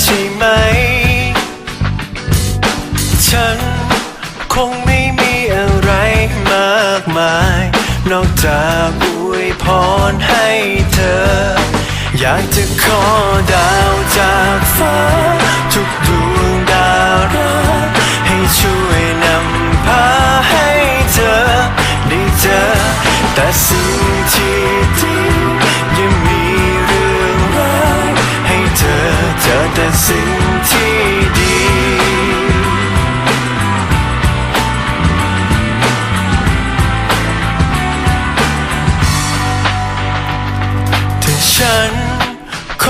ใช่ไหม ฉันคงไม่มีอะไรมากมาย นอกจากอวยพรให้เธอ อยากจะขอดาวจากฟ้า ทุกดวงดารักให้ช่วยนำพาให้เธอ ได้เจอ แต่สิ่งที่ดียังมี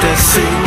เจ